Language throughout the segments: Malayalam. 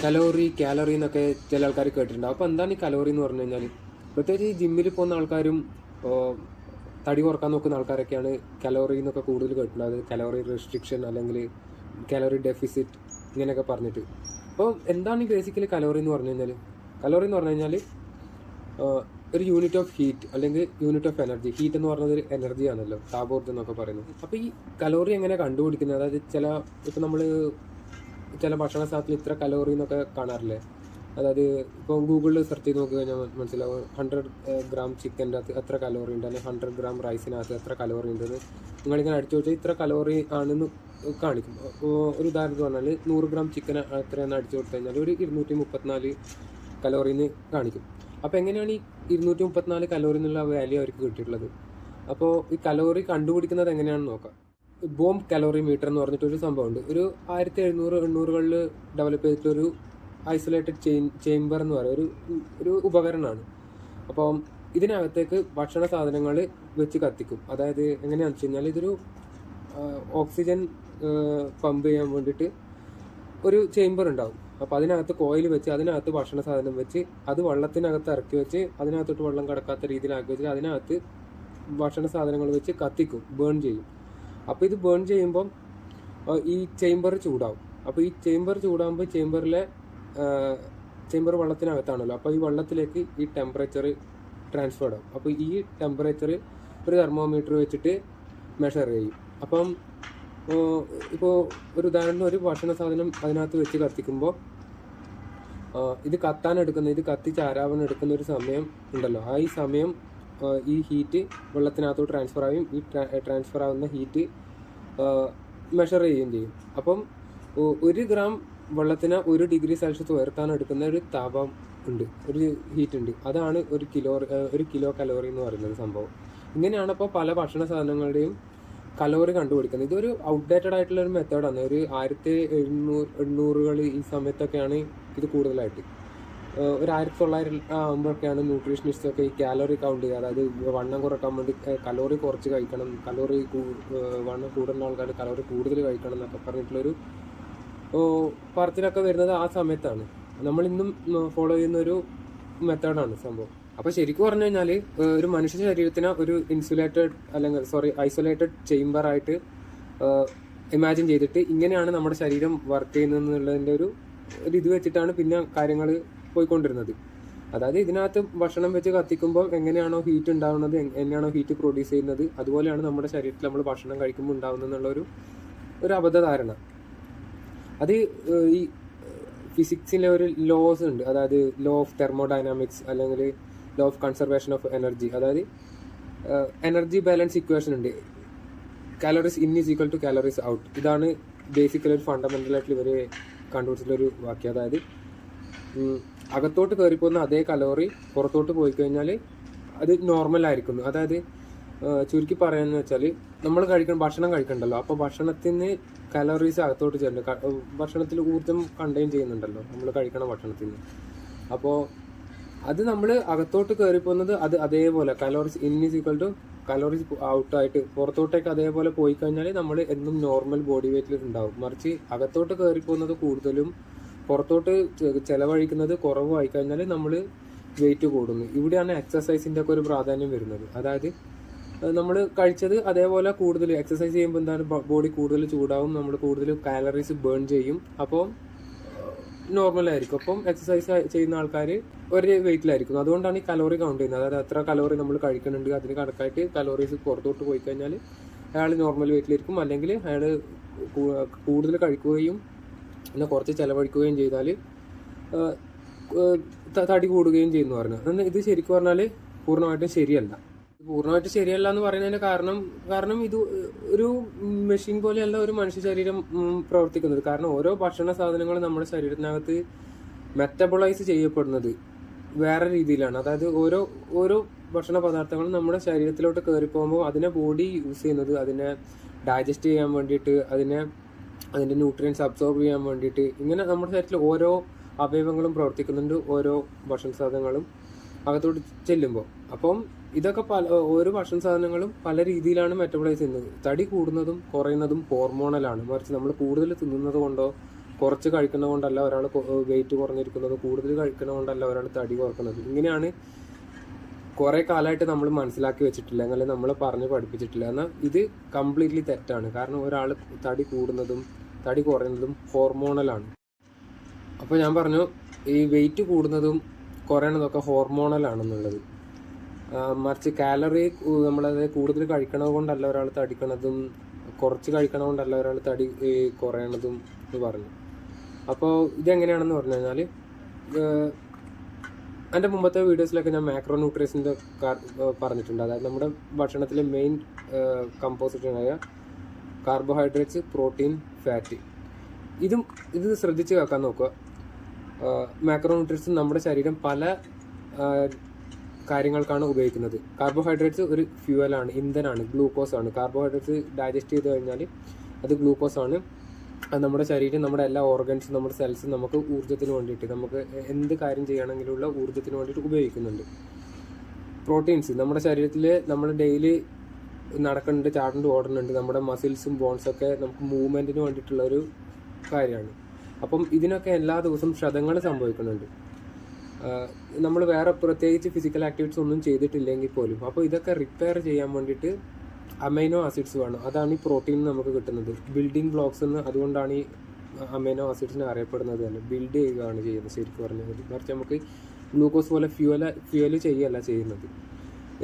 കലോറി കാലറി എന്നൊക്കെ ചില ആൾക്കാർ കേട്ടിട്ടുണ്ട്. അപ്പോൾ എന്താണ് ഈ കലോറി എന്ന് പറഞ്ഞു കഴിഞ്ഞാൽ പ്രത്യേകിച്ച് ഈ ജിമ്മിൽ പോകുന്ന ആൾക്കാരും തടി കുറയ്ക്കാൻ നോക്കുന്ന ആൾക്കാരൊക്കെയാണ് കലോറി എന്നൊക്കെ കൂടുതൽ കേട്ടിട്ടുണ്ട് അത് കലോറി റെസ്ട്രിക്ഷൻ അല്ലെങ്കിൽ കലോറി ഡെഫിസിറ്റ് ഇങ്ങനെയൊക്കെ പറഞ്ഞിട്ട്. അപ്പോൾ എന്താണ് ഈ ബേസിക്കലി കലോറി എന്ന് പറഞ്ഞു കഴിഞ്ഞാൽ കലോറി എന്ന് പറഞ്ഞു കഴിഞ്ഞാൽ ഒരു യൂണിറ്റ് ഓഫ് ഹീറ്റ് അല്ലെങ്കിൽ യൂണിറ്റ് ഓഫ് എനർജി ഹീറ്റ് എന്ന് പറഞ്ഞത് ഒരു എനർജി ആണല്ലോ. താപോർജം എന്നൊക്കെ പറയുന്നത്. അപ്പോൾ ഈ കലോറി എങ്ങനെ കണ്ടുപിടിക്കുന്നത്? അതായത് ചില ഇപ്പോൾ നമ്മൾ ചില ഭക്ഷണ സാധനത്തിൽ ഇത്ര കലോറി എന്നൊക്കെ കാണാറില്ലേ? അതായത് ഇപ്പോൾ ഗൂഗിളിൽ സെർച്ച് ചെയ്ത് നോക്കി കഴിഞ്ഞാൽ മനസ്സിലാവും ഹൺഡ്രഡ് ഗ്രാം ചിക്കന്റെ അകത്ത് എത്ര കലോറി ഉണ്ട്? അല്ലെങ്കിൽ ഹൺഡ്രഡ് ഗ്രാം റൈസിനകത്ത് എത്ര കലോറി ഉണ്ടെന്ന് നിങ്ങളിങ്ങനെ അടിച്ചു വെച്ചാൽ ഇത്ര കലോറി ആണെന്ന് കാണിക്കും. ഒരു ഉദാഹരണത്തിന് പറഞ്ഞാൽ നൂറ് ഗ്രാം ചിക്കൻ എത്രയാണെന്ന് അടിച്ചു കൊടുത്തു കഴിഞ്ഞാൽ ഒരു ഇരുന്നൂറ്റി മുപ്പത്തിനാല് കലോറിന്ന് കാണിക്കും. അപ്പോൾ എങ്ങനെയാണ് ഈ ഇരുന്നൂറ്റി മുപ്പത്തിനാല് കലോറി എന്നുള്ള വാല്യൂ അവർക്ക് കിട്ടിയിട്ടുള്ളത്? അപ്പോൾ ഈ കലോറി കണ്ടുപിടിക്കുന്നത് എങ്ങനെയാണെന്ന് നോക്കാം. ബോംബ് കലോറി മീറ്റർ എന്ന് പറഞ്ഞിട്ടൊരു സംഭവമുണ്ട്. ഒരു ആയിരത്തി എഴുന്നൂറ് എണ്ണൂറുകളിൽ ഡെവലപ്പ് ചെയ്തിട്ടൊരു ഐസൊലേറ്റഡ് ചെയിൻ ചേംബർ എന്ന് പറയുന്ന ഒരു ഒരു ഉപകരണമാണ്. അപ്പം ഇതിനകത്തേക്ക് ഭക്ഷണ സാധനങ്ങൾ വെച്ച് കത്തിക്കും. അതായത് എങ്ങനെയാണെന്ന് വെച്ച് കഴിഞ്ഞാൽ ഇതൊരു ഓക്സിജൻ പമ്പ് ചെയ്യാൻ വേണ്ടിയിട്ട് ഒരു ചേംബർ ഉണ്ടാവും. അപ്പോൾ അതിനകത്ത് കോയിൽ വെച്ച് അതിനകത്ത് ഭക്ഷണ സാധനം വെച്ച് അത് വെള്ളത്തിനകത്ത് ഇറക്കി വെച്ച് അതിനകത്തോട്ട് വെള്ളം കിടക്കാത്ത രീതിയിലാക്കി വെച്ച് അതിനകത്ത് ഭക്ഷണ സാധനങ്ങൾ വെച്ച് കത്തിക്കും ബേൺ ചെയ്യും. അപ്പോൾ ഇത് ബേൺ ചെയ്യുമ്പം ഈ ചേംബർ ചൂടാവും. അപ്പോൾ ഈ ചേംബർ ചൂടാകുമ്പോൾ ചേംബറിലെ ചേംബർ വെള്ളത്തിനകത്താണല്ലോ. അപ്പോൾ ഈ വെള്ളത്തിലേക്ക് ഈ ടെമ്പറേച്ചർ ട്രാൻസ്ഫേർഡ് ആവും. അപ്പോൾ ഈ ടെമ്പറേച്ചർ ഒരു തെർമോമീറ്റർ വെച്ചിട്ട് മെഷർ ചെയ്യും. അപ്പം ഇപ്പോൾ ഒരു ഉദാഹരണം ഒരു ഭക്ഷണ സാധനം അതിനകത്ത് വെച്ച് കത്തിക്കുമ്പോൾ ഇത് കത്താൻ എടുക്കുന്ന ഇത് കത്തിച്ച് കത്തിച്ചാരാവാൻ എടുക്കുന്ന ഒരു സമയം ഉണ്ടല്ലോ. ആ ഈ സമയം ഈ ഹീറ്റ് വെള്ളത്തിനകത്തോട്ട് ട്രാൻസ്ഫർ ആവുകയും ഈ ട്രാൻസ്ഫർ ആവുന്ന ഹീറ്റ് മെഷർ ചെയ്യുകയും ചെയ്യും. അപ്പം ഒരു ഗ്രാം വെള്ളത്തിന് ഒരു ഡിഗ്രി സെൽഷ്യസ് ഉയർത്താൻ എടുക്കുന്ന ഒരു താപം ഉണ്ട്. ഒരു ഹീറ്റ് ഉണ്ട്. അതാണ് ഒരു കിലോ ഒരു കിലോ കലോറി എന്ന് പറയുന്നത് സംഭവം. ഇങ്ങനെയാണ് അപ്പോൾ പല ഭക്ഷണ സാധനങ്ങളുടെയും കലോറി കണ്ടുപിടിക്കുന്നത്. ഇതൊരു ഔട്ട്ഡേറ്റഡ് ആയിട്ടുള്ള ഒരു മെത്തേഡാണ് ഒരു ആയിരത്തി എഴുന്നൂറ് എണ്ണൂറുകൾ ഈ സമയത്തൊക്കെയാണ് ഇത് കൂടുതലായിട്ട്. ഒരു ആയിരത്തി തൊള്ളായിരം ആകുമ്പോഴൊക്കെയാണ് ന്യൂട്രീഷനിസ്റ്റ് ഒക്കെ ഈ കാലറി കൗണ്ട് ചെയ്യുക. അതായത് വണ്ണം കുറയ്ക്കാൻ വേണ്ടി കലോറി കുറച്ച് കഴിക്കണം. കലോറി വണ്ണം കൂടുന്ന ആൾക്കാർ കലോറി കൂടുതൽ കഴിക്കണം എന്നൊക്കെ പറഞ്ഞിട്ടുള്ളൊരു പറച്ചിലൊക്കെ വരുന്നത് ആ സമയത്താണ്. നമ്മൾ ഇന്നും ഫോളോ ചെയ്യുന്ന ഒരു മെത്തേഡാണ് സംഭവം. അപ്പോൾ ശരിക്കും പറഞ്ഞു കഴിഞ്ഞാൽ ഒരു മനുഷ്യ ശരീരത്തിന് ഒരു ഇൻസുലേറ്റഡ് അല്ലെങ്കിൽ സോറി ഐസൊലേറ്റഡ് ചേംബർ ആയിട്ട് ഇമാജിൻ ചെയ്തിട്ട് ഇങ്ങനെയാണ് നമ്മുടെ ശരീരം വർക്ക് ചെയ്യുന്നതെന്നുള്ളതിന്റെ ഒരു ഒരു ഇത് വെച്ചിട്ടാണ് പിന്നെ കാര്യങ്ങൾ പോയിക്കൊണ്ടിരുന്നത്. അതായത് ഇതിനകത്ത് ഭക്ഷണം വെച്ച് കത്തിക്കുമ്പോൾ എങ്ങനെയാണോ ഹീറ്റ് ഉണ്ടാവുന്നത് എങ്ങനെയാണോ ഹീറ്റ് പ്രൊഡ്യൂസ് ചെയ്യുന്നത് അതുപോലെയാണ് നമ്മുടെ ശരീരത്തിൽ നമ്മൾ ഭക്ഷണം കഴിക്കുമ്പോൾ ഉണ്ടാവുന്നത് എന്നുള്ള ഒരു അബദ്ധധാരണ. അത് ഈ ഫിസിക്സിലെ ഒരു ലോസ് ഉണ്ട്. അതായത് ലോ ഓഫ് തെർമോഡൈനാമിക്സ് അല്ലെങ്കിൽ law of conservation of energy അതായത് എനർജി ബാലൻസ് ഇക്വേഷൻ ഉണ്ട്. Calories in is equal to calories out ഇതാണ് ബേസിക്കലി ഒരു ഫണ്ടമെന്റൽ ആയിട്ട് ഇവർ കണ്ടുപിടിച്ചിട്ടുള്ള ഒരു വാക്യം. അതായത് അകത്തോട്ട് കയറിപ്പോകുന്ന അതേ കലോറി പുറത്തോട്ട് പോയി കഴിഞ്ഞാൽ അത് നോർമൽ ആയിരിക്കുന്നു അതായത് ചുരുക്കി പറയാന്ന് വെച്ചാൽ നമ്മൾ കഴിക്കണം ഭക്ഷണം കഴിക്കണ്ടല്ലോ. അപ്പോൾ ഭക്ഷണത്തിന് കലോറീസ് അകത്തോട്ട് ചെല്ലുന്നു ഭക്ഷണത്തിൽ ഊർജം കണ്ടെയ്ൻ ചെയ്യുന്നുണ്ടല്ലോ നമ്മൾ കഴിക്കണ ഭക്ഷണത്തിന്. അപ്പോൾ അത് നമ്മൾ അകത്തോട്ട് കയറിപ്പോകുന്നത് അത് അതേപോലെ calories in is equal to calories ഔട്ടായിട്ട് പുറത്തോട്ടേക്ക് അതേപോലെ പോയി കഴിഞ്ഞാൽ നമ്മൾ എന്നും നോർമൽ ബോഡി വെയിറ്റിൽ ഉണ്ടാവും. മറിച്ച് അകത്തോട്ട് കയറിപ്പോകുന്നത് കൂടുതലും പുറത്തോട്ട് ചിലവഴിക്കുന്നത് കുറവായി കഴിഞ്ഞാൽ നമ്മൾ വെയിറ്റ് കൂടുന്നു. ഇവിടെയാണ് എക്സസൈസിന്റെ ഒക്കെ ഒരു പ്രാധാന്യം വരുന്നത്. അതായത് നമ്മൾ കഴിച്ചത് അതേപോലെ കൂടുതൽ എക്സസൈസ് ചെയ്യുമ്പോൾ എന്താണ് ബോഡി കൂടുതൽ ചൂടാവും നമ്മൾ കൂടുതൽ കാലറീസ് ബേൺ ചെയ്യും. അപ്പോൾ നോർമൽ ആയിരിക്കും. അപ്പം എക്സസൈസ് ചെയ്യുന്ന ആൾക്കാർ ഒരേ വെയിറ്റിലായിരിക്കും അതുകൊണ്ടാണ് ഈ കലോറി കൗണ്ട് ചെയ്യുന്നത്. അതായത് എത്ര കലോറി നമ്മൾ കഴിക്കുന്നുണ്ട് അതിന് കണക്കായിട്ട് കലോറീസ് പുറത്തോട്ട് പോയി കഴിഞ്ഞാൽ അയാൾ നോർമൽ വെയിറ്റിലിരിക്കും അല്ലെങ്കിൽ അയാൾ കൂടുതൽ കഴിക്കുകയും എന്നാൽ കുറച്ച് ചിലവഴിക്കുകയും ചെയ്താൽ തടി കൂടുകയും ചെയ്യുന്നു പറഞ്ഞു. എന്നാൽ ഇത് ശരിക്കും പറഞ്ഞാൽ പൂർണമായിട്ടും ശരിയല്ല. പൂർണമായിട്ട് ശരിയല്ല എന്ന് പറയുന്നതിന്റെ കാരണം കാരണം ഇത് ഒരു മെഷീൻ പോലെയല്ല ഒരു മനുഷ്യ ശരീരം പ്രവർത്തിക്കുന്നത്. കാരണം ഓരോ ഭക്ഷണ സാധനങ്ങളും നമ്മുടെ ശരീരത്തിനകത്ത് മെറ്റബോളൈസ് ചെയ്യപ്പെടുന്നത് വേറെ രീതിയിലാണ്. അതായത് ഓരോ ഓരോ ഭക്ഷണ പദാർത്ഥങ്ങളും നമ്മുടെ ശരീരത്തിലോട്ട് കയറി പോകുമ്പോൾ അതിനെ ബോഡി യൂസ് ചെയ്യുന്നത് അതിനെ ഡൈജസ്റ്റ് ചെയ്യാൻ വേണ്ടിയിട്ട് അതിനെ അതിന്റെ ന്യൂട്രിയൻസ് അബ്സോർബ് ചെയ്യാൻ വേണ്ടിയിട്ട് ഇങ്ങനെ നമ്മുടെ ശരീരത്തിൽ ഓരോ അവയവങ്ങളും പ്രവർത്തിക്കുന്നുണ്ട് ഓരോ ഭക്ഷണ സാധനങ്ങളും അകത്തോട്ട് ചെല്ലുമ്പോൾ അപ്പം ഇതൊക്കെ പല ഓരോ ഭക്ഷണ സാധനങ്ങളും പല രീതിയിലാണ് മെറ്റബോളൈസ് ചെയ്യുന്നത്. തടി കൂടുന്നതും കുറയുന്നതും ഹോർമോണലാണ് മറിച്ച് നമ്മൾ കൂടുതൽ തിന്നുന്നത് കൊണ്ടോ കുറച്ച് കഴിക്കുന്നത് കൊണ്ടല്ല ഒരാൾ വെയിറ്റ് കുറഞ്ഞിരിക്കുന്നത് കൂടുതൽ കഴിക്കുന്നത് കൊണ്ടല്ല ഒരാൾ തടി കുറക്കുന്നത്. ഇങ്ങനെയാണ് കുറേ കാലമായിട്ട് നമ്മൾ മനസ്സിലാക്കി വെച്ചിട്ടില്ല അല്ലെങ്കിൽ നമ്മൾ പറഞ്ഞ് പഠിപ്പിച്ചിട്ടില്ല. എന്നാൽ ഇത് കംപ്ലീറ്റ്ലി തെറ്റാണ്. കാരണം ഒരാൾ തടി കൂടുന്നതും തടി കുറയുന്നതും ഹോർമോണലാണ് അപ്പോൾ ഞാൻ പറഞ്ഞു ഈ വെയിറ്റ് കൂടുന്നതും കുറയണതൊക്കെ ഹോർമോണലാണെന്നുള്ളത് മറിച്ച് കാലറി നമ്മളത് കൂടുതൽ കഴിക്കണത് കൊണ്ടല്ല ഒരാൾ തടിക്കണതും കുറച്ച് കഴിക്കണത് കൊണ്ടല്ല ഒരാൾ തടി കുറയണതും എന്ന് പറഞ്ഞു. അപ്പോൾ ഇതെങ്ങനെയാണെന്ന് പറഞ്ഞു കഴിഞ്ഞാൽ എന്റെ മുമ്പത്തെ വീഡിയോസിലൊക്കെ ഞാൻ മാക്രോ ന്യൂട്രീസിന്റെ പറഞ്ഞിട്ടുണ്ട്. അതായത് നമ്മുടെ ഭക്ഷണത്തിലെ മെയിൻ കമ്പോസിഷനായ കാർബോഹൈഡ്രേറ്റ്സ് പ്രോട്ടീൻ ഫാറ്റ് ഇതും ഇത് ശ്രദ്ധിച്ച് കേൾക്കാൻ നോക്കുക. മാക്രോ ന്യൂട്രീൻസ് നമ്മുടെ ശരീരം പല കാര്യങ്ങൾക്കാണ് ഉപയോഗിക്കുന്നത്. കാർബോഹൈഡ്രേറ്റ്സ് ഒരു ഫ്യൂവലാണ് ഇന്ധനാണ് ഗ്ലൂക്കോസാണ് കാർബോഹൈഡ്രേറ്റ്സ് ഡൈജസ്റ്റ് ചെയ്ത് കഴിഞ്ഞാൽ അത് ഗ്ലൂക്കോസാണ് നമ്മുടെ ശരീരം നമ്മുടെ എല്ലാ ഓർഗൻസും നമ്മുടെ സെൽസും നമുക്ക് ഊർജത്തിന് വേണ്ടിയിട്ട് നമുക്ക് എന്ത് കാര്യം ചെയ്യണമെങ്കിലുള്ള ഊർജത്തിന് വേണ്ടിയിട്ട് ഉപയോഗിക്കുന്നുണ്ട്. പ്രോട്ടീൻസ് നമ്മുടെ ശരീരത്തിൽ നമ്മൾ ഡെയിലി നടക്കുന്നുണ്ട് ചാടുന്നുണ്ട് ഓടുന്നുണ്ട് നമ്മുടെ മസിൽസും ബോൺസൊക്കെ നമുക്ക് മൂവ്മെന്റിന് വേണ്ടിയിട്ടുള്ള ഒരു കാര്യമാണ്. അപ്പം ഇതിനൊക്കെ എല്ലാ ദിവസവും ക്ഷതങ്ങൾ സംഭവിക്കുന്നുണ്ട്. നമ്മൾ വേറെ പ്രത്യേകിച്ച് ഫിസിക്കൽ ആക്ടിവിറ്റീസ് ഒന്നും ചെയ്തിട്ടില്ലെങ്കിൽ പോലും. അപ്പോൾ ഇതൊക്കെ റിപ്പയർ ചെയ്യാൻ വേണ്ടിയിട്ട് അമൈനോ ആസിഡ്സ് വേണം അതാണ് ഈ പ്രോട്ടീൻ നമുക്ക് കിട്ടുന്നത്. ബിൽഡിംഗ് ബ്ലോക്സ് എന്ന് അതുകൊണ്ടാണ് ഈ അമൈനോ ആസിഡ്സിനെ അറിയപ്പെടുന്നത് തന്നെ. ബിൽഡ് ചെയ്യുകയാണ് ചെയ്യുന്നത് ശരിക്കും പറഞ്ഞാൽ മറിച്ച് നമുക്ക് ഗ്ലൂക്കോസ് പോലെ ഫ്യൂല ഫ്യൂവൽ ചെയ്യുകയല്ല ചെയ്യുന്നത്.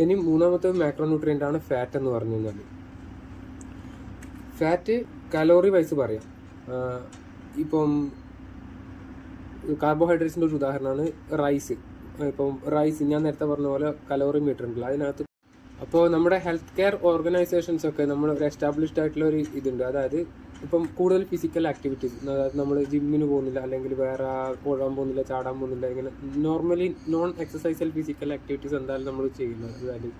ഇനി മൂന്നാമത്തെ മാക്രോ ന്യൂട്രിയന്റ് ആണ് ഫാറ്റ് എന്ന് പറഞ്ഞു കഴിഞ്ഞാൽ. ഫാറ്റ് കലോറി വൈസ് പറയാം. ഇപ്പം കാർബോഹൈഡ്രേറ്റ്സിന്റെ ഒരു ഉദാഹരണമാണ് റൈസ് ഇപ്പം റൈസ് ഞാൻ നേരത്തെ പറഞ്ഞ പോലെ കലോറി മീറ്റർ ഉണ്ടല്ലോ. അതിനകത്ത് അപ്പോൾ നമ്മുടെ ഹെൽത്ത് കെയർ ഓർഗനൈസേഷൻസ് ഒക്കെ നമ്മൾ ഒരു എസ്റ്റാബ്ലിഷ്ഡ് ആയിട്ടുള്ള ഒരു ഇതുണ്ട്. അതായത് ഇപ്പം കൂടുതൽ ഫിസിക്കൽ ആക്ടിവിറ്റീസ് അതായത് നമ്മൾ ജിമ്മിന് പോകുന്നില്ല അല്ലെങ്കിൽ വേറെ ഓടാൻ പോകുന്നില്ല ചാടാൻ പോകുന്നില്ല ഇങ്ങനെ നോർമലി നോൺ എക്സസൈസൽ ഫിസിക്കൽ ആക്ടിവിറ്റീസ് എന്തായാലും നമ്മൾ ചെയ്യുന്നത്. അതായത്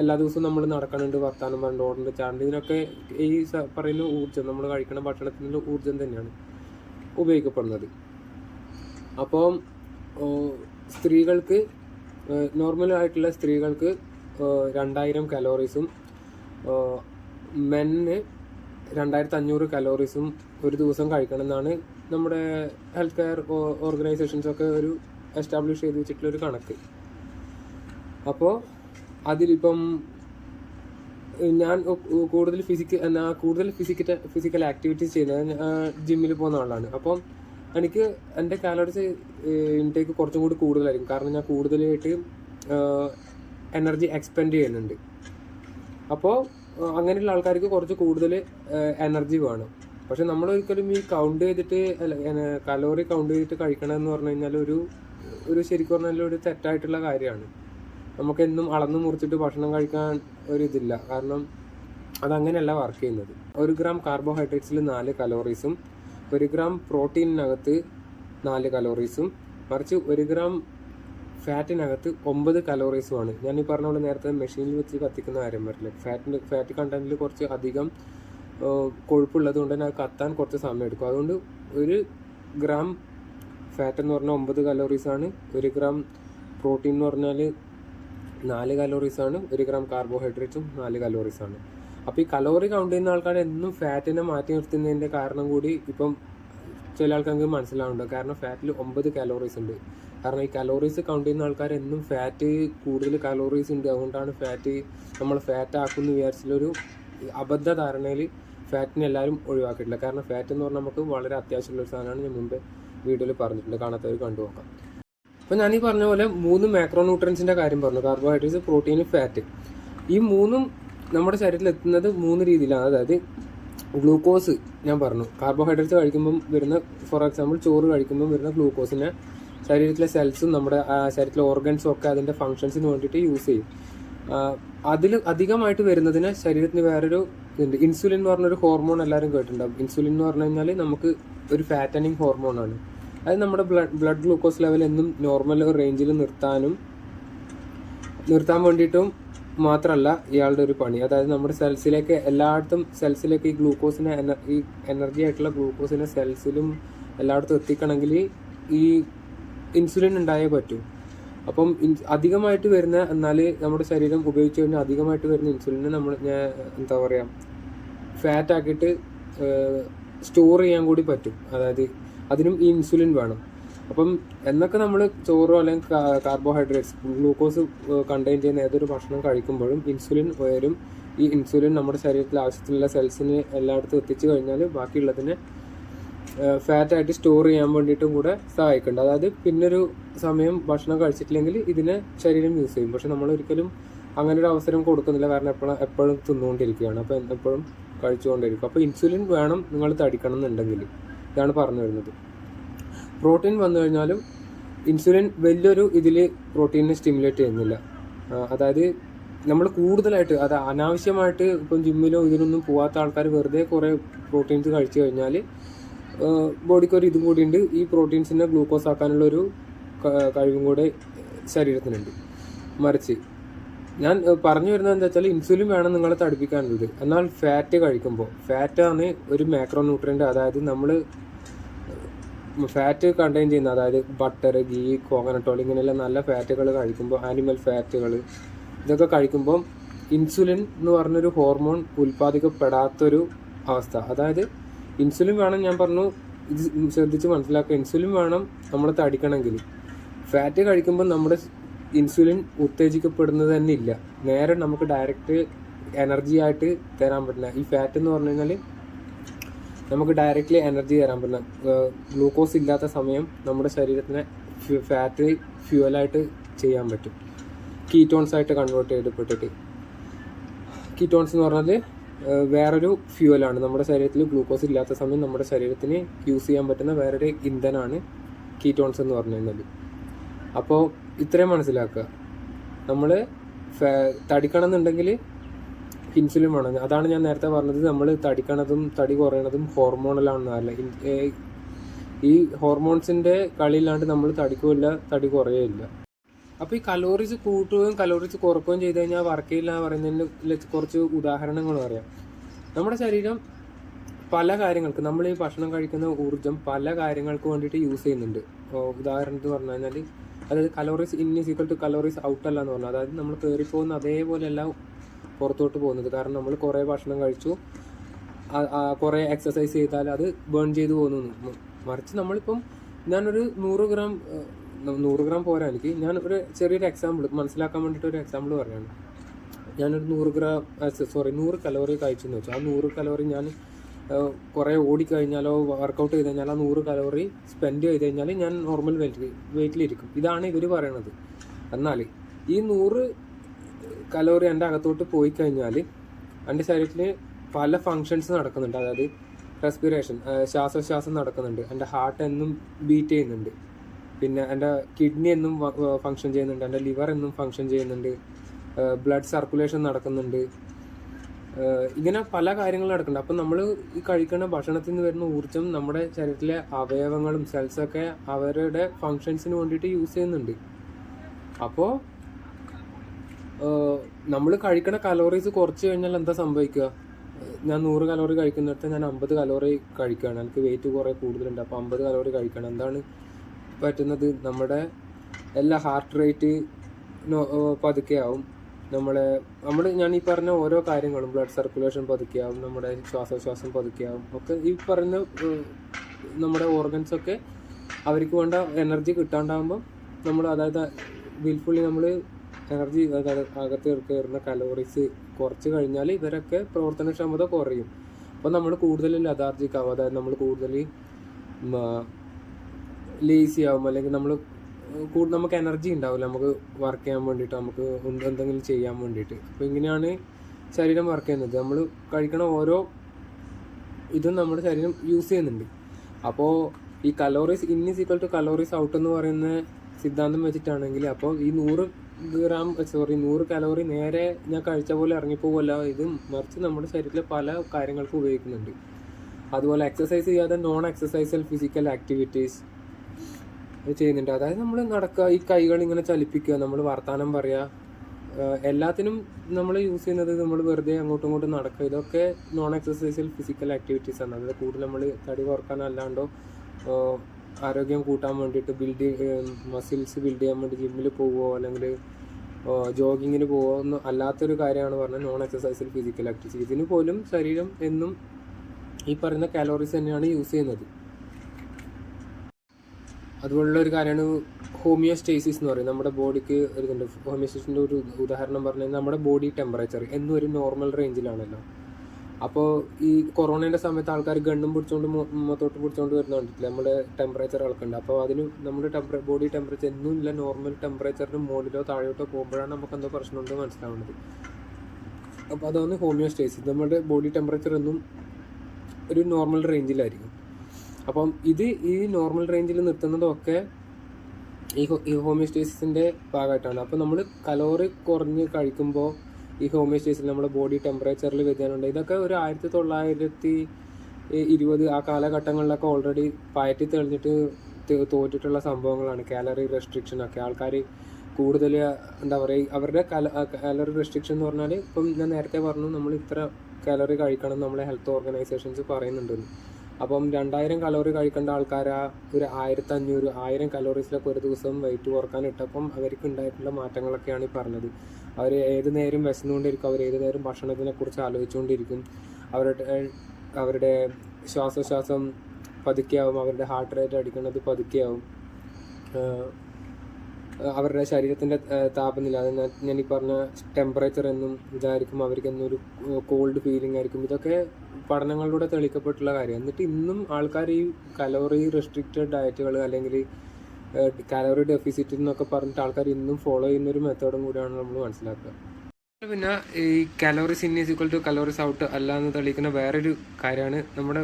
എല്ലാ ദിവസവും നമ്മൾ നടക്കണുണ്ട് വർത്താനം പറഞ്ഞു ഓടുന്നുണ്ട് ചാടുന്നുണ്ട് ഇതിനൊക്കെ ഈ പറയുന്ന ഊർജം നമ്മൾ കഴിക്കുന്ന ഭക്ഷണത്തിന്റെ ഊർജം തന്നെയാണ് ഉപയോഗിക്കപ്പെടുന്നത് അപ്പം സ്ത്രീകൾക്ക് നോർമലായിട്ടുള്ള സ്ത്രീകൾക്ക് രണ്ടായിരം കലോറീസും മെന്നിന് രണ്ടായിരത്തി അഞ്ഞൂറ് കലോറീസും ഒരു ദിവസം കഴിക്കണം എന്നാണ് നമ്മുടെ ഹെൽത്ത് കെയർ ഓർഗനൈസേഷൻസൊക്കെ ഒരു എസ്റ്റാബ്ലിഷ് ചെയ്ത് വെച്ചിട്ടുള്ള ഒരു കണക്ക്. അപ്പോൾ അതിലിപ്പം ഞാൻ കൂടുതൽ ഫിസിക്കൽ എന്നാ കൂടുതൽ ഫിസിക്കൽ ഫിസിക്കൽ ആക്ടിവിറ്റീസ് ചെയ്യുന്നത് ജിമ്മിൽ പോകുന്ന ആളാണ്. അപ്പം എനിക്ക് എന്റെ കാലോറിസ് ഇൻടേക്ക് കുറച്ചും കൂടി കൂടുതലായിരിക്കും. കാരണം ഞാൻ കൂടുതലായിട്ട് എനർജി എക്സ്പെൻഡ് ചെയ്യുന്നുണ്ട്. അപ്പോൾ അങ്ങനെയുള്ള ആൾക്കാർക്ക് കുറച്ച് കൂടുതൽ എനർജി വേണം. പക്ഷെ നമ്മൾ ഒരിക്കലും ഈ കൗണ്ട് ചെയ്തിട്ട് കലോറി കൗണ്ട് ചെയ്തിട്ട് കഴിക്കണം എന്ന് പറഞ്ഞു കഴിഞ്ഞാൽ ഒരു ഒരു ശരിക്കും പറഞ്ഞാൽ ഒരു തെറ്റായിട്ടുള്ള കാര്യമാണ്. നമുക്ക് എന്നും അളന്നു മുറിച്ചിട്ട് ഭക്ഷണം കഴിക്കാൻ ഒരു ഇതില്ല. കാരണം അതങ്ങനെയല്ല വർക്ക് ചെയ്യുന്നത്. ഒരു ഗ്രാം കാർബോഹൈഡ്രേറ്റ്സിൽ നാല് കലോറീസും ഒരു ഗ്രാം പ്രോട്ടീനിനകത്ത് നാല് കലോറീസും മറിച്ച് ഒരു ഗ്രാം ഫാറ്റിനകത്ത് ഒമ്പത് കലോറീസുമാണ് ഞാൻ ഈ പറഞ്ഞ പോലെ നേരത്തെ മെഷീനിൽ വെച്ച് കത്തിക്കുന്ന കാര്യം പറ്റില്ല ഫാറ്റിന്റെ ഫാറ്റ് കണ്ടന്റിൽ കുറച്ച് അധികം കൊഴുപ്പുള്ളത് കൊണ്ട് തന്നെ അത് കത്താൻ കുറച്ച് സമയം എടുക്കും. അതുകൊണ്ട് ഒരു ഗ്രാം ഫാറ്റ് എന്ന് പറഞ്ഞാൽ ഒമ്പത് കലോറീസ് ആണ്. ഒരു ഗ്രാം പ്രോട്ടീൻ എന്ന് പറഞ്ഞാൽ നാല് കലോറീസ് ആണ്. ഒരു ഗ്രാം കാർബോഹൈഡ്രേറ്റ്സും നാല് ആണ്. അപ്പോൾ ഈ കലോറി കൗണ്ട് ചെയ്യുന്ന ആൾക്കാർ എന്നും ഫാറ്റിനെ മാറ്റി നിർത്തുന്നതിന്റെ കാരണം കൂടി ഇപ്പം ചില ആൾക്കാർക്ക് മനസ്സിലാവുന്നുണ്ട്. കാരണം ഫാറ്റിൽ ഒമ്പത് കാലോറീസ് ഉണ്ട്. കാരണം ഈ കലോറീസ് കൗണ്ട് ചെയ്യുന്ന ആൾക്കാർ എന്നും ഫാറ്റ് കൂടുതൽ കലോറീസ് ഉണ്ട്. അതുകൊണ്ടാണ് ഫാറ്റ് നമ്മൾ ഫാറ്റ് ആക്കുമെന്ന് വിചാരിച്ചിട്ടൊരു അബദ്ധ ധാരണയിൽ ഫാറ്റിനെ എല്ലാവരും ഒഴിവാക്കിയിട്ടില്ല. കാരണം ഫാറ്റ് എന്ന് പറഞ്ഞാൽ നമുക്ക് വളരെ അത്യാവശ്യമുള്ള ഒരു സാധനമാണ്. ഞാൻ മുമ്പേ വീഡിയോയിൽ പറഞ്ഞിട്ടുണ്ട്. കാണാത്തവർ കണ്ടു നോക്കാം. അപ്പോൾ ഞാൻ ഈ പറഞ്ഞ പോലെ മൂന്ന് മാക്രോ ന്യൂട്രൻസിന്റെ കാര്യം പറഞ്ഞു. കാർബോഹൈഡ്രേറ്റ്സ് പ്രോട്ടീൻ ഫാറ്റ് ഈ മൂന്നും നമ്മുടെ ശരീരത്തിൽ എത്തുന്നത് മൂന്ന് രീതിയിലാണ്. അതായത് ഗ്ലൂക്കോസ് ഞാൻ പറഞ്ഞു. കാർബോഹൈഡ്രേറ്റ്സ് കഴിക്കുമ്പം വരുന്ന ഫോർ എക്സാമ്പിൾ ചോറ് കഴിക്കുമ്പം വരുന്ന ഗ്ലൂക്കോസിനെ ശരീരത്തിലെ സെൽസും നമ്മുടെ ശരീരത്തിലെ ഓർഗൻസും ഒക്കെ അതിന്റെ ഫങ്ഷൻസിന് വേണ്ടിയിട്ട് യൂസ് ചെയ്യും. അതിൽ അധികമായിട്ട് വരുന്നതിന് ശരീരത്തിന് വേറൊരു ഇതുണ്ട്. ഇൻസുലിൻ എന്ന് പറഞ്ഞൊരു ഹോർമോൺ എല്ലാവരും കേട്ടിട്ടുണ്ടാവും. ഇൻസുലിൻ എന്ന് പറഞ്ഞു കഴിഞ്ഞാൽ നമുക്ക് ഒരു ഫാറ്റനിങ് ആണ്. അത് നമ്മുടെ ബ്ലഡ് ബ്ലഡ് ഗ്ലൂക്കോസ് ലെവൽ എന്നും നോർമൽ റേഞ്ചിൽ നിർത്താനും നിർത്താൻ വേണ്ടിയിട്ടും മാത്രമല്ല ഇയാളുടെ ഒരു പണി. അതായത് നമ്മുടെ സെൽസിലേക്ക് എല്ലായിടത്തും സെൽസിലേക്ക് ഈ ഗ്ലൂക്കോസിനെ ഈ എനർജി ആയിട്ടുള്ള ഗ്ലൂക്കോസിനെ സെൽസിലും എല്ലായിടത്തും എത്തിക്കണമെങ്കിൽ ഈ ഇൻസുലിൻ ഉണ്ടായേ പറ്റൂ. അപ്പം അധികമായിട്ട് വരുന്ന എന്നാൽ നമ്മുടെ ശരീരം ഉപയോഗിച്ച് കഴിഞ്ഞാൽ അധികമായിട്ട് വരുന്ന ഇൻസുലിനെ നമ്മൾ ഞാൻ എന്താ പറയുക ഫാറ്റ് ആക്കിയിട്ട് സ്റ്റോർ ചെയ്യാൻ കൂടി പറ്റും. അതായത് അതിനും ഈ ഇൻസുലിൻ വേണം. അപ്പം എന്നൊക്കെ നമ്മൾ ചോറോ അല്ലെങ്കിൽ കാർബോഹൈഡ്രേറ്റ്സ് ഗ്ലൂക്കോസ് കണ്ടെയ്ൻ ചെയ്യുന്ന ഏതൊരു ഭക്ഷണം കഴിക്കുമ്പോഴും ഇൻസുലിൻ ഉയരും. ഈ ഇൻസുലിൻ നമ്മുടെ ശരീരത്തിൽ ആവശ്യത്തിനുള്ള സെൽസിന് എല്ലായിടത്തും എത്തിച്ചു കഴിഞ്ഞാൽ ബാക്കിയുള്ളതിനെ ഫാറ്റായിട്ട് സ്റ്റോർ ചെയ്യാൻ വേണ്ടിയിട്ടും കൂടെ സഹായിക്കുന്നുണ്ട്. അതായത് പിന്നൊരു സമയം ഭക്ഷണം കഴിച്ചിട്ടില്ലെങ്കിൽ ഇതിനെ ശരീരം യൂസ് ചെയ്യും. പക്ഷെ നമ്മൾ ഒരിക്കലും അങ്ങനെ ഒരു അവസരം കൊടുക്കുന്നില്ല. കാരണം എപ്പോഴും എപ്പോഴും തിന്നുകൊണ്ടിരിക്കുകയാണ്. അപ്പോൾ എപ്പോഴും കഴിച്ചുകൊണ്ടിരിക്കും. അപ്പോൾ ഇൻസുലിൻ വേണം നിങ്ങൾ തടിക്കണം എന്നുണ്ടെങ്കിൽ. ഇതാണ് പറഞ്ഞു വരുന്നത്. പ്രോട്ടീൻ വന്നു കഴിഞ്ഞാലും ഇൻസുലിൻ വലിയൊരു ഇതിൽ പ്രോട്ടീനെ സ്റ്റിമുലേറ്റ് ചെയ്യുന്നില്ല. അതായത് നമ്മൾ കൂടുതലായിട്ട് അത് അനാവശ്യമായിട്ട് ഇപ്പം ജിമ്മിലോ ഇതിനൊന്നും പോവാത്ത ആൾക്കാർ വെറുതെ കുറേ പ്രോട്ടീൻസ് കഴിച്ചു കഴിഞ്ഞാൽ ബോഡിക്ക് ഒരു ഇതും കൂടിയുണ്ട്. ഈ പ്രോട്ടീൻസിനെ ഗ്ലൂക്കോസ് ആക്കാനുള്ള ഒരു കഴിവും കൂടെ ശരീരത്തിനുണ്ട്. മറിച്ച് ഞാൻ പറഞ്ഞു വരുന്നത് എന്താ വെച്ചാൽ ഇൻസുലിൻ വേണം നിങ്ങളെ തടിപ്പിക്കാനുള്ളത്. എന്നാൽ ഫാറ്റ് കഴിക്കുമ്പോൾ ഫാറ്റാണ് ഒരു മാക്രോ ന്യൂട്രിയന്റ് അതായത് നമ്മൾ ഫാറ്റ് കണ്ടെയ്ൻ ചെയ്യുന്ന അതായത് ബട്ടർ ഗീ കോക്കനട്ട് ഓയിൽ ഇങ്ങനെയുള്ള നല്ല ഫാറ്റുകൾ കഴിക്കുമ്പോൾ ആനിമൽ ഫാറ്റുകൾ ഇതൊക്കെ കഴിക്കുമ്പോൾ ഇൻസുലിൻ എന്ന് പറഞ്ഞൊരു ഹോർമോൺ ഉൽപ്പാദിക്കപ്പെടാത്തൊരു അവസ്ഥ. അതായത് ഇൻസുലിൻ വേണം ഞാൻ പറഞ്ഞു ഇത് ശ്രദ്ധിച്ച് മനസ്സിലാക്കുക. ഇൻസുലിൻ വേണം നമ്മൾ തടിക്കണമെങ്കിൽ. ഫാറ്റ് കഴിക്കുമ്പോൾ നമ്മുടെ ഇൻസുലിൻ ഉത്തേജിക്കപ്പെടുന്നത് തന്നെ ഇല്ല. നേരെ നമുക്ക് ഡയറക്റ്റ് എനർജി ആയിട്ട് തരാൻ പറ്റില്ല. ഈ ഫാറ്റ് എന്ന് പറഞ്ഞു കഴിഞ്ഞാൽ നമുക്ക് ഡയറക്റ്റ്ലി എനർജി തരാൻ പറ്റില്ല. ഗ്ലൂക്കോസ് ഇല്ലാത്ത സമയം നമ്മുടെ ശരീരത്തിനെ ഫാറ്റ് ഫ്യൂവലായിട്ട് ചെയ്യാൻ പറ്റും. കീറ്റോൺസ് ആയിട്ട് കൺവേർട്ട് ചെയ്തപ്പെട്ടിട്ട് കീറ്റോൺസ് എന്ന് പറഞ്ഞാൽ വേറൊരു ഫ്യൂവലാണ് നമ്മുടെ ശരീരത്തിൽ ഗ്ലൂക്കോസ് ഇല്ലാത്ത സമയം നമ്മുടെ ശരീരത്തിന് യൂസ് ചെയ്യാൻ പറ്റുന്ന വേറൊരു ഇന്ധനമാണ് കീറ്റോൺസ് എന്ന് പറഞ്ഞു കഴിഞ്ഞാൽ. അപ്പോൾ ഇത്രയും മനസ്സിലാക്കുക. നമ്മൾ തടിക്കണം എന്നുണ്ടെങ്കിൽ ഇൻസുലിൻ വേണം. അതാണ് ഞാൻ നേരത്തെ പറഞ്ഞത്. നമ്മൾ തടിക്കണതും തടി കുറയണതും ഹോർമോണലാണെന്നല്ല ഈ ഹോർമോൺസിന്റെ കളിയില്ലാണ്ട് നമ്മൾ തടിക്കുകയില്ല തടി കുറയില്ല അപ്പോൾ ഈ കലോറീസ് കൂട്ടുകയും കലോറീസ് കുറക്കുകയും ചെയ്ത് കഴിഞ്ഞാൽ വർക്ക് ചെയ്യില്ല എന്ന് പറയുന്നതിന് കുറച്ച് ഉദാഹരണങ്ങൾ പറയാം. നമ്മുടെ ശരീരം പല കാര്യങ്ങൾക്ക് നമ്മൾ ഈ ഭക്ഷണം കഴിക്കുന്ന ഊർജം പല കാര്യങ്ങൾക്ക് വേണ്ടിയിട്ട് യൂസ് ചെയ്യുന്നുണ്ട്. ഉദാഹരണത്തിന് പറഞ്ഞു കഴിഞ്ഞാൽ അതായത് calories in is equal to calories out അല്ല എന്ന് പറഞ്ഞു. അതായത് നമ്മൾ കയറിപ്പോകുന്ന അതേപോലെയല്ല പുറത്തോട്ട് പോകുന്നത്. കാരണം നമ്മൾ കുറേ ഭക്ഷണം കഴിച്ചു. കുറേ എക്സസൈസ് ചെയ്താൽ അത് ബേൺ ചെയ്ത് പോകുന്നു. മറിച്ച് നമ്മളിപ്പം ഞാനൊരു നൂറ് ഗ്രാം നൂറ് ഗ്രാം പോരാ എനിക്ക്. ഞാൻ ഒരു ചെറിയൊരു എക്സാമ്പിൾ മനസ്സിലാക്കാൻ വേണ്ടിയിട്ട് ഒരു എക്സാമ്പിൾ പറയാണ്. ഞാനൊരു നൂറ് ഗ്രാം സോറി നൂറ് കലോറി കഴിച്ചെന്ന് വെച്ചാൽ ആ നൂറ് കലോറി ഞാൻ കുറേ ഓടിക്കഴിഞ്ഞാലോ വർക്കൗട്ട് ചെയ്ത് കഴിഞ്ഞാൽ ആ നൂറ് കലോറി സ്പെൻഡ് ചെയ്ത് കഴിഞ്ഞാൽ ഞാൻ നോർമൽ വെയിറ്റ് വെയിറ്റിലിരിക്കും ഇതാണ് ഇവർ പറയണത്. എന്നാൽ ഈ നൂറ് കലോറി എന്റെ അകത്തോട്ട് പോയി കഴിഞ്ഞാൽ എന്റെ ശരീരത്തിൽ പല ഫങ്ഷൻസ് നടക്കുന്നുണ്ട്. അതായത് റെസ്പിറേഷൻ ശ്വാസോച്ഛ്വാസം നടക്കുന്നുണ്ട്. എന്റെ ഹാർട്ട് എന്നും ബീറ്റ് ചെയ്യുന്നുണ്ട്. പിന്നെ എന്റെ കിഡ്നി എന്നും ഫങ്ഷൻ ചെയ്യുന്നുണ്ട്. എന്റെ ലിവർ എന്നും ഫങ്ഷൻ ചെയ്യുന്നുണ്ട്. ബ്ലഡ് സർക്കുലേഷൻ നടക്കുന്നുണ്ട്. ഇങ്ങനെ പല കാര്യങ്ങളും നടക്കുന്നുണ്ട്. അപ്പം നമ്മൾ ഈ കഴിക്കുന്ന ഭക്ഷണത്തിൽ നിന്ന് വരുന്ന ഊർജം നമ്മുടെ ശരീരത്തിലെ അവയവങ്ങളും സെൽസൊക്കെ അവരുടെ ഫങ്ഷൻസിന് വേണ്ടിയിട്ട് യൂസ് ചെയ്യുന്നുണ്ട്. അപ്പോൾ നമ്മൾ കഴിക്കണ കലോറീസ് കുറച്ച് കഴിഞ്ഞാൽ എന്താ സംഭവിക്കുക? ഞാൻ നൂറ് കലോറി കഴിക്കുന്നിടത്ത് ഞാൻ അമ്പത് കലോറി കഴിക്കുകയാണ്. എനിക്ക് വെയിറ്റ് കുറേ കൂടുതലുണ്ട്. അപ്പോൾ അമ്പത് കലോറി കഴിക്കണം. എന്താണ് പറ്റുന്നത്? നമ്മുടെ എല്ലാ ഹാർട്ട് റേറ്റ് പതുക്കെ ആവും. നമ്മളെ നമ്മൾ ഞാൻ ഈ പറഞ്ഞ ഓരോ കാര്യങ്ങളും ബ്ലഡ് സർക്കുലേഷൻ പതുക്കെയാവും നമ്മുടെ ശ്വാസോച്ഛ്വാസം പതുക്കെയാവും ഒക്കെ ഈ പറഞ്ഞ നമ്മുടെ ഓർഗൻസൊക്കെ അവർക്ക് വേണ്ട എനർജി കിട്ടാണ്ടാകുമ്പോൾ നമ്മൾ അതായത് വിൽഫുള്ളി നമ്മൾ എനർജി അകത്ത് കയറുന്ന കലോറീസ് കുറച്ച് കഴിഞ്ഞാൽ ഇവരൊക്കെ പ്രവർത്തനക്ഷമത കുറയും. അപ്പോൾ നമ്മൾ കൂടുതൽ ലതാർജിക് ആവും അതായത് നമ്മൾ കൂടുതൽ ലേസി ആവും. അല്ലെങ്കിൽ നമ്മൾ കൂടുതൽ നമുക്ക് എനർജി ഉണ്ടാവില്ല. നമുക്ക് വർക്ക് ചെയ്യാൻ വേണ്ടിയിട്ട് നമുക്ക് എന്ത് എന്തെങ്കിലും ചെയ്യാൻ വേണ്ടിയിട്ട്. അപ്പോൾ ഇങ്ങനെയാണ് ശരീരം വർക്ക് ചെയ്യുന്നത്. നമ്മൾ കഴിക്കണ ഓരോ ഇതും നമ്മുടെ ശരീരം യൂസ് ചെയ്യുന്നുണ്ട്. അപ്പോൾ ഈ calories in is equal to calories out എന്ന് പറയുന്ന സിദ്ധാന്തം വെച്ചിട്ടാണെങ്കിൽ അപ്പോൾ ഈ നൂറ് ഗ്രാം സോറി നൂറ് കലോറി നേരെ ഞാൻ കഴിച്ച പോലെ ഇറങ്ങിപ്പോകല്ല ഇത് മറിച്ച് നമ്മുടെ ശരീരത്തിലെ പല കാര്യങ്ങൾക്കും ഉപയോഗിക്കുന്നുണ്ട്. അതുപോലെ എക്സസൈസ് ചെയ്യാതെ നോൺ എക്സസൈസൽ ഫിസിക്കൽ ആക്ടിവിറ്റീസ് ചെയ്യുന്നുണ്ട്. അതായത് നമ്മൾ നടക്കുക ഈ കൈകൾ ഇങ്ങനെ ചലിപ്പിക്കുക നമ്മൾ വർത്തമാനം പറയുക എല്ലാത്തിനും നമ്മൾ യൂസ് ചെയ്യുന്നത് നമ്മൾ വെറുതെ അങ്ങോട്ടും ഇങ്ങോട്ടും നടക്കുക. ഇതൊക്കെ നോൺ എക്സസൈസൽ ഫിസിക്കൽ ആക്ടിവിറ്റീസ് ആണ്. അതായത് കൂടുതൽ നമ്മൾ തടി ആഹ് ആരോഗ്യം കൂട്ടാൻ വേണ്ടിയിട്ട് ബിൽഡ് മസിൽസ് ബിൽഡ് ചെയ്യാൻ വേണ്ടി ജിമ്മിൽ പോവുമോ അല്ലെങ്കിൽ ജോഗിങ്ങിന് പോവുമോ ഒന്നും അല്ലാത്തൊരു കാര്യമാണ് പറഞ്ഞാൽ നോൺ എക്സസൈസിൽ ഫിസിക്കൽ ആക്ടിവിറ്റി ഇതിന് പോലും ശരീരം എന്നും ഈ പറയുന്ന കാലോറീസ് തന്നെയാണ് യൂസ് ചെയ്യുന്നത്. അതുപോലുള്ള ഒരു കാര്യമാണ് ഹോമിയോസ്റ്റേസിസ് എന്ന് പറയും നമ്മുടെ ബോഡിക്ക് ഒരു ഹോമിയോസ്റ്റേസിന്റെ ഒരു ഉദാഹരണം പറഞ്ഞാൽ നമ്മുടെ ബോഡി ടെമ്പറേച്ചർ എന്നും ഒരു നോർമൽ റേഞ്ചിലാണല്ലോ അപ്പോൾ ഈ കൊറോണയുടെ സമയത്ത് ആൾക്കാർ ഗണ്ണും പിടിച്ചോണ്ട് മുഖത്തോട്ട് പിടിച്ചോണ്ട് വരുന്ന കണ്ടിട്ടില്ല? നമ്മുടെ ടെമ്പറേച്ചർ അളക്കുന്നുണ്ട് അപ്പോൾ അതിന് നമ്മുടെ ടെമ്പറേ ബോഡി ടെമ്പറേച്ചർ എന്നും ഇല്ല നോർമൽ ടെമ്പറേച്ചറിന് മുകളിലോ താഴോട്ടോ പോകുമ്പോഴാണ് നമുക്ക് എന്തോ പ്രശ്നമുണ്ട് മനസ്സിലാവുന്നത്. അപ്പോൾ അതാണ് ഹോമിയോസ്റ്റേസിസ് നമ്മുടെ ബോഡി ടെമ്പറേച്ചർ എന്നും ഒരു നോർമൽ റേഞ്ചിലായിരിക്കും അപ്പം ഇത് ഈ നോർമൽ റേഞ്ചിൽ നിർത്തുന്നതൊക്കെ ഈ ഹോമിയോസ്റ്റേസിന്റെ ഭാഗമായിട്ടാണ്. അപ്പോൾ നമ്മൾ കലോറി കുറഞ്ഞ് കഴിക്കുമ്പോൾ ഈ ഹോമിയോസ്റ്റേസിൽ നമ്മുടെ ബോഡി ടെമ്പറേച്ചറിൽ വ്യതിയാനമുണ്ട്. ഇതൊക്കെ ഒരു ആയിരത്തി തൊള്ളായിരത്തി ഇരുപത് ആ കാലഘട്ടങ്ങളിലൊക്കെ ഓൾറെഡി പയറ്റി തെളിഞ്ഞിട്ട് തോറ്റിട്ടുള്ള സംഭവങ്ങളാണ്. കാലറി റെസ്ട്രിക്ഷൻ ഒക്കെ. ആൾക്കാർ കൂടുതൽ എന്താ പറയുക അവരുടെ കാലറി റെസ്ട്രിക്ഷൻ എന്ന് പറഞ്ഞാൽ ഇപ്പം ഞാൻ നേരത്തെ പറഞ്ഞു നമ്മൾ ഇത്ര കാലറി കഴിക്കണം നമ്മളെ ഹെൽത്ത് ഓർഗനൈസേഷൻസ് പറയുന്നുണ്ടെന്ന്. അപ്പം രണ്ടായിരം കലോറി കഴിക്കേണ്ട ആൾക്കാർ ആ ഒരു ആയിരത്തി അഞ്ഞൂറ് ആയിരം കലോറീസിലൊക്കെ ഒരു ദിവസം വെയിറ്റ് കുറയ്ക്കാൻ ഇട്ടപ്പം അവർക്ക് ഉണ്ടായിട്ടുള്ള മാറ്റങ്ങളൊക്കെയാണ് ഈ പറഞ്ഞത്. അവർ ഏത് നേരം വിശന്നുകൊണ്ടിരിക്കും അവർ ഏത് നേരം ഭക്ഷണത്തിനെ കുറിച്ച് ആലോചിച്ചുകൊണ്ടിരിക്കും. അവരുടെ അവരുടെ ശ്വാസോച്ഛ്വാസം പതുക്കെയാവും അവരുടെ ഹാർട്ട് റേറ്റ് അടിക്കുന്നത് പതുക്കെയാവും. അവരുടെ ശരീരത്തിന്റെ താപനില അത് ഞാൻ ഈ പറഞ്ഞ ടെമ്പറേച്ചർ എന്നും ഇതായിരിക്കും അവർക്ക് എന്നൊരു കോൾഡ് ഫീലിംഗ് ആയിരിക്കും. ഇതൊക്കെ പഠനങ്ങളിലൂടെ തെളിയിക്കപ്പെട്ടുള്ള കാര്യം. എന്നിട്ട് ഇന്നും ആൾക്കാർ ഈ കലോറി റെസ്ട്രിക്റ്റഡ് ഡയറ്റുകൾ അല്ലെങ്കിൽ കലോറി ഡെഫിസിറ്റ് എന്നൊക്കെ പറഞ്ഞിട്ട് ആൾക്കാർ ഇന്നും ഫോളോ ചെയ്യുന്ന ഒരു മെത്തേഡും കൂടിയാണ് നമ്മൾ മനസ്സിലാക്കുക. പിന്നെ ഈ calorie in is equal to calories out അല്ല എന്ന് തെളിയിക്കുന്ന വേറൊരു കാര്യമാണ് നമ്മുടെ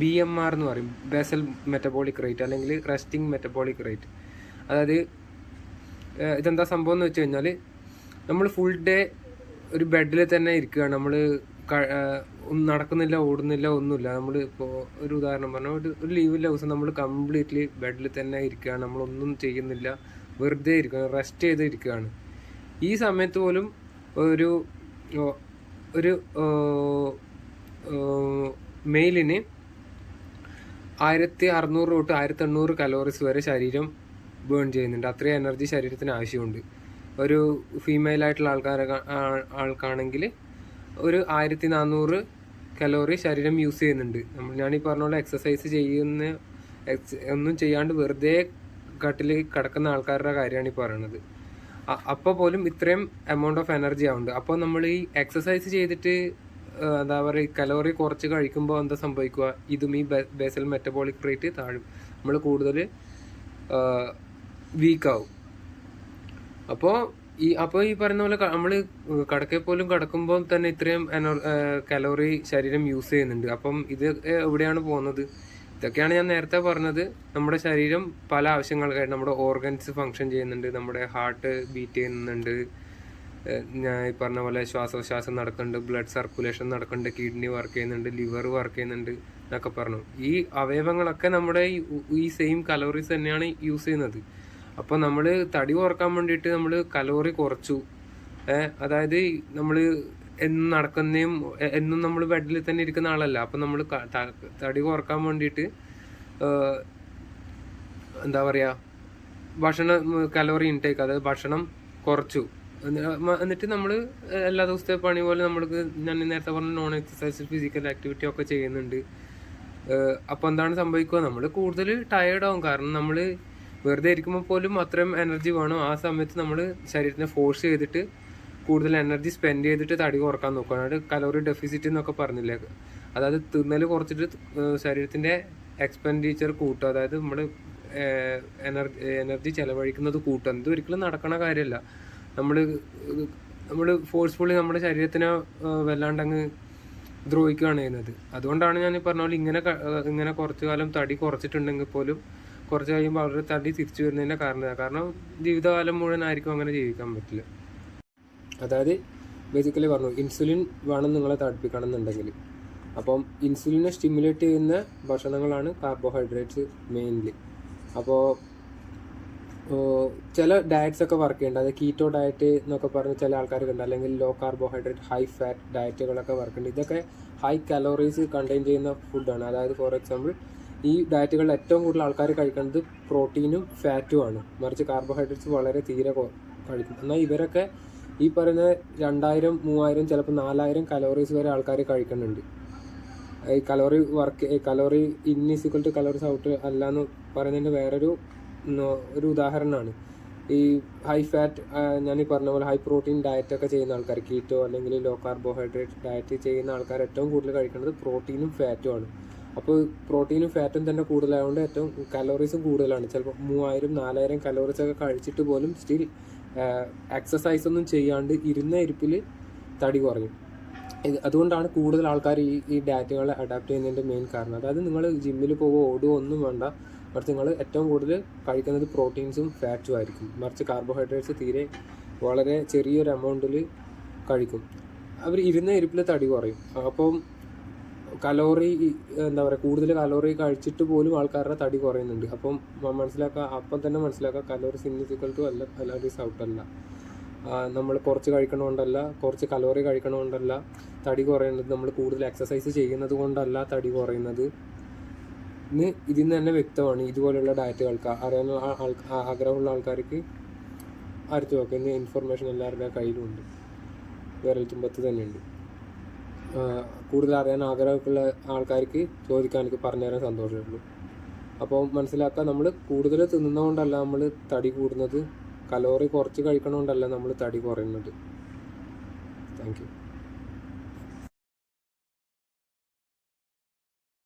ബി എം ആർ എന്ന് പറയും. ബേസൽ മെറ്റബോളിക് റേറ്റ് അല്ലെങ്കിൽ റെസ്റ്റിംഗ് മെറ്റബോളിക് റേറ്റ് അതായത് ഇതെന്താ സംഭവം എന്ന് വെച്ച് കഴിഞ്ഞാൽ നമ്മൾ ഫുൾ ഡേ ഒരു ബെഡിൽ തന്നെ ഇരിക്കുകയാണ്. നമ്മൾ നടക്കുന്നില്ല ഓടുന്നില്ല ഒന്നുമില്ല. നമ്മൾ ഇപ്പോൾ ഒരു ഉദാഹരണം പറഞ്ഞാൽ ഒരു ഒരു ലീവില്ല ദിവസം നമ്മൾ കംപ്ലീറ്റ്ലി ബെഡിൽ തന്നെ ഇരിക്കുകയാണ് നമ്മളൊന്നും ചെയ്യുന്നില്ല. വെറുതെ ഇരിക്കുകയാണ് റെസ്റ്റ് ചെയ്ത് ഇരിക്കുകയാണ് ഈ സമയത്ത് പോലും ഒരു ഒരു മെയിലിന് ആയിരത്തി അറുന്നൂറ് തൊട്ട് ആയിരത്തി എണ്ണൂറ് കലോറീസ് വരെ ശരീരം ബേൺ ചെയ്യുന്നുണ്ട്. അത്രയും എനർജി ശരീരത്തിന് ആവശ്യമുണ്ട്. ഒരു ഫീമെയിൽ ആയിട്ടുള്ള ആൾക്കാരെ ആൾക്കാണെങ്കിൽ ഒരു ആയിരത്തി നാനൂറ് കലോറി ശരീരം യൂസ് ചെയ്യുന്നുണ്ട്. നമ്മൾ ഞാൻ ഈ പറഞ്ഞ പോലെ എക്സസൈസ് ചെയ്യുന്ന ഒന്നും ചെയ്യാണ്ട് വെറുതെ കട്ടിൽ കിടക്കുന്ന ആൾക്കാരുടെ കാര്യമാണ് ഈ പറയണത്. അപ്പോൾ പോലും ഇത്രയും എമൗണ്ട് ഓഫ് എനർജി ആവുന്നുണ്ട്. അപ്പോൾ നമ്മൾ ഈ എക്സസൈസ് ചെയ്തിട്ട് എന്താ പറയുക കലോറി കുറച്ച് കഴിക്കുമ്പോൾ എന്താ സംഭവിക്കുക? ഇതും ഈ ബേസൽ മെറ്റബോളിക് റേറ്റ് താഴും. നമ്മൾ കൂടുതൽ വീക്കാവും അപ്പോൾ ഈ അപ്പോൾ ഈ പറയുന്ന പോലെ നമ്മൾ കടക്കെ പോലും കടക്കുമ്പോൾ തന്നെ ഇത്രയും കലോറി ശരീരം യൂസ് ചെയ്യുന്നുണ്ട്. അപ്പം ഇത് എവിടെയാണ് പോകുന്നത്? ഇതൊക്കെയാണ് ഞാൻ നേരത്തെ പറഞ്ഞത്. നമ്മുടെ ശരീരം പല ആവശ്യങ്ങൾക്കായിട്ട് നമ്മുടെ ഓർഗൻസ് ഫങ്ഷൻ ചെയ്യുന്നുണ്ട്. നമ്മുടെ ഹാർട്ട് ബീറ്റ് ചെയ്യുന്നുണ്ട്. ഞാൻ ഈ പറഞ്ഞ പോലെ ശ്വാസോച്ഛ്വാസം നടക്കുന്നുണ്ട്. ബ്ലഡ് സർക്കുലേഷൻ നടക്കുന്നുണ്ട്. കിഡ്നി വർക്ക് ചെയ്യുന്നുണ്ട്. ലിവർ വർക്ക് ചെയ്യുന്നുണ്ട് എന്നൊക്കെ പറഞ്ഞു. ഈ അവയവങ്ങളൊക്കെ നമ്മുടെ ഈ സെയിം കലോറീസ് തന്നെയാണ് യൂസ് ചെയ്യുന്നത്. അപ്പോൾ നമ്മൾ തടി കുറയ്ക്കാൻ വേണ്ടിയിട്ട് നമ്മൾ കലോറി കുറച്ചു. ഏഹ് അതായത് നമ്മൾ എന്നും നടക്കുന്നതും എന്നും നമ്മൾ ബെഡിൽ തന്നെ ഇരിക്കുന്ന ആളല്ല. അപ്പം നമ്മൾ തടി കുറയ്ക്കാൻ വേണ്ടിയിട്ട് എന്താ പറയുക ഭക്ഷണം കലോറി ഇൻടേക്ക് അതായത് ഭക്ഷണം കുറച്ചു. എന്നിട്ട് നമ്മൾ എല്ലാ ദിവസത്തെ പണി പോലെ നമ്മൾക്ക് ഞാൻ നേരത്തെ പറഞ്ഞ നോൺ എക്സസൈസ് ഫിസിക്കൽ ആക്ടിവിറ്റി ഒക്കെ ചെയ്യുന്നുണ്ട്. അപ്പോൾ എന്താണ് സംഭവിക്കുക? നമ്മൾ കൂടുതൽ ടയേർഡ് ആവും. കാരണം നമ്മൾ വെറുതെ ഇരിക്കുമ്പോൾ പോലും അത്രയും എനർജി വേണം. ആ സമയത്ത് നമ്മൾ ശരീരത്തിനെ ഫോഴ്സ് ചെയ്തിട്ട് കൂടുതൽ എനർജി സ്പെൻഡ് ചെയ്തിട്ട് തടി കുറയ്ക്കാൻ നോക്കുക. അതായത് കലോറി ഡെഫിസിറ്റ് എന്നൊക്കെ പറഞ്ഞില്ലേ? അതായത് തിന്നൽ കുറച്ചിട്ട് ശരീരത്തിന്റെ എക്സ്പെൻഡിച്ചർ കൂട്ടുക. അതായത് നമ്മൾ എനർജി എനർജി ചിലവഴിക്കുന്നത് കൂട്ടുക. ഇത് ഒരിക്കലും നടക്കണ കാര്യമല്ല നമ്മൾ നമ്മൾ ഫോഴ്സ്ഫുള്ളി നമ്മുടെ ശരീരത്തിനെ വല്ലാണ്ടങ്ങ് ദ്രോഹിക്കുകയാണ് ചെയ്യുന്നത്. അതുകൊണ്ടാണ് ഞാൻ പറഞ്ഞ പോലെ ഇങ്ങനെ ഇങ്ങനെ കുറച്ചു കാലം തടി കുറച്ചിട്ടുണ്ടെങ്കിൽ പോലും കുറച്ച് കഴിയുമ്പോൾ അവരുടെ തടി തിരിച്ചു വരുന്നതിന്റെ കാരണം കാരണം ജീവിതകാലം മുഴുവൻ ആയിരിക്കും അങ്ങനെ ജീവിക്കാൻ പറ്റില്ല. അതായത് ബേസിക്കലി പറഞ്ഞു ഇൻസുലിൻ വേണം നിങ്ങളെ തടിപ്പിക്കണം എന്നുണ്ടെങ്കിൽ അപ്പം ഇൻസുലിനെ സ്റ്റിമുലേറ്റ് ചെയ്യുന്ന ഭക്ഷണങ്ങളാണ് കാർബോഹൈഡ്രേറ്റ്സ് മെയിൻലി അപ്പോൾ ചില ഡയറ്റ്സ് ഒക്കെ വർക്ക് ചെയ്യുന്നുണ്ട്. അതായത് കീറ്റോ ഡയറ്റ് എന്നൊക്കെ പറഞ്ഞ് ചില ആൾക്കാർക്ക് ഉണ്ട് അല്ലെങ്കിൽ ലോ കാർബോഹൈഡ്രേറ്റ് ഹൈ ഫാറ്റ് ഡയറ്റുകളൊക്കെ വർക്ക് ഉണ്ട് ഇതൊക്കെ ഹൈ കലോറീസ് കണ്ടെയ്ൻ ചെയ്യുന്ന ഫുഡാണ് അതായത് ഫോർ എക്സാമ്പിൾ ഈ ഡയറ്റുകളിൽ ഏറ്റവും കൂടുതൽ ആൾക്കാർ കഴിക്കുന്നത് പ്രോട്ടീനും ഫാറ്റും ആണ്. മറിച്ച് കാർബോഹൈഡ്രേറ്റ്സ് വളരെ തീരെ കഴിക്കും. എന്നാൽ ഇവരൊക്കെ ഈ പറയുന്ന രണ്ടായിരം മൂവായിരം ചിലപ്പോൾ നാലായിരം കലോറീസ് വരെ ആൾക്കാർ കഴിക്കുന്നുണ്ട്. ഈ calorie work calorie in to calories out അല്ല എന്ന് പറയുന്നതിന്റെ വേറൊരു ഒരു ഉദാഹരണമാണ്. ഈ ഹൈ ഫാറ്റ് ഞാൻ ഈ പറഞ്ഞ പോലെ ഹൈ പ്രോട്ടീൻ ഡയറ്റ് ഒക്കെ ചെയ്യുന്ന ആൾക്കാർ കീറ്റോ അല്ലെങ്കിൽ ലോ കാർബോഹൈഡ്രേറ്റ് ഡയറ്റ് ചെയ്യുന്ന ആൾക്കാർ ഏറ്റവും കൂടുതൽ കഴിക്കുന്നത് പ്രോട്ടീനും ഫാറ്റും ആണ്. അപ്പോൾ പ്രോട്ടീനും ഫാറ്റും തന്നെ കൂടുതലായതുകൊണ്ട് ഏറ്റവും കലോറീസും കൂടുതലാണ്. ചിലപ്പോൾ മൂവായിരം നാലായിരം കലോറീസ് ഒക്കെ കഴിച്ചിട്ട് പോലും സ്റ്റിൽ എക്സസൈസ് ഒന്നും ചെയ്യാണ്ട് ഇരുന്ന ഇരിപ്പിൽ തടി കുറയും. അതുകൊണ്ടാണ് കൂടുതൽ ആൾക്കാർ ഈ ഈ ഡാറ്റകളെ അഡാപ്റ്റ് ചെയ്യുന്നതിന്റെ മെയിൻ കാരണം. അതായത് നിങ്ങൾ ജിമ്മിൽ പോകുമോ ഓടുകയോ ഒന്നും വേണ്ട. മറിച്ച് നിങ്ങൾ ഏറ്റവും കൂടുതൽ കഴിക്കുന്നത് പ്രോട്ടീൻസും ഫാറ്റും ആയിരിക്കും. മറിച്ച് കാർബോഹൈഡ്രേറ്റ്സ് തീരെ വളരെ ചെറിയൊരു എമൗണ്ടിൽ കഴിക്കും. അവർ ഇരുന്ന ഇരിപ്പിൽ തടി കുറയും. അപ്പം കലോറി എന്താ പറയുക കൂടുതൽ കലോറി കഴിച്ചിട്ട് പോലും ആൾക്കാരുടെ തടി കുറയുന്നുണ്ട്. അപ്പം മനസ്സിലാക്കുക അപ്പം തന്നെ മനസ്സിലാക്കുക കലോറി സിഗ്നിഫിക്കൽ ടു അല്ല കലോറീസ് ഔട്ട് അല്ല. നമ്മൾ കുറച്ച് കഴിക്കണമുണ്ടല്ല കുറച്ച് കലോറി കഴിക്കണമുണ്ടല്ല തടി കുറയുന്നത് നമ്മൾ കൂടുതൽ എക്സസൈസ് ചെയ്യുന്നത് കൊണ്ടല്ല തടി കുറയുന്നത്. ഇന്ന് ഇതിൽ നിന്ന് തന്നെ വ്യക്തമാണ് ഇതുപോലുള്ള ഡയറ്റുകൾക്ക് അറിയാനുള്ള ആഗ്രഹമുള്ള ആൾക്കാർക്ക് അരച്ചു ഇന്ന് ഇൻഫർമേഷൻ എല്ലാവരുടെ കയ്യിലുണ്ട്. വിരൽ തുമ്പത്ത് തന്നെയുണ്ട്. കൂടുതൽ അറിയാൻ ആഗ്രഹമൊക്കെയുള്ള ആൾക്കാർക്ക് ചോദിക്കാൻ എനിക്ക് പറഞ്ഞുതരാൻ സന്തോഷമേ ഉള്ളൂ അപ്പോൾ മനസ്സിലാക്കുക നമ്മൾ കൂടുതൽ തിന്നുന്നതുകൊണ്ടല്ല നമ്മൾ തടി കൂടുന്നത്. കലോറി കുറച്ച് കഴിക്കണോണ്ടല്ല നമ്മൾ തടി കുറയുന്നത്. Thank you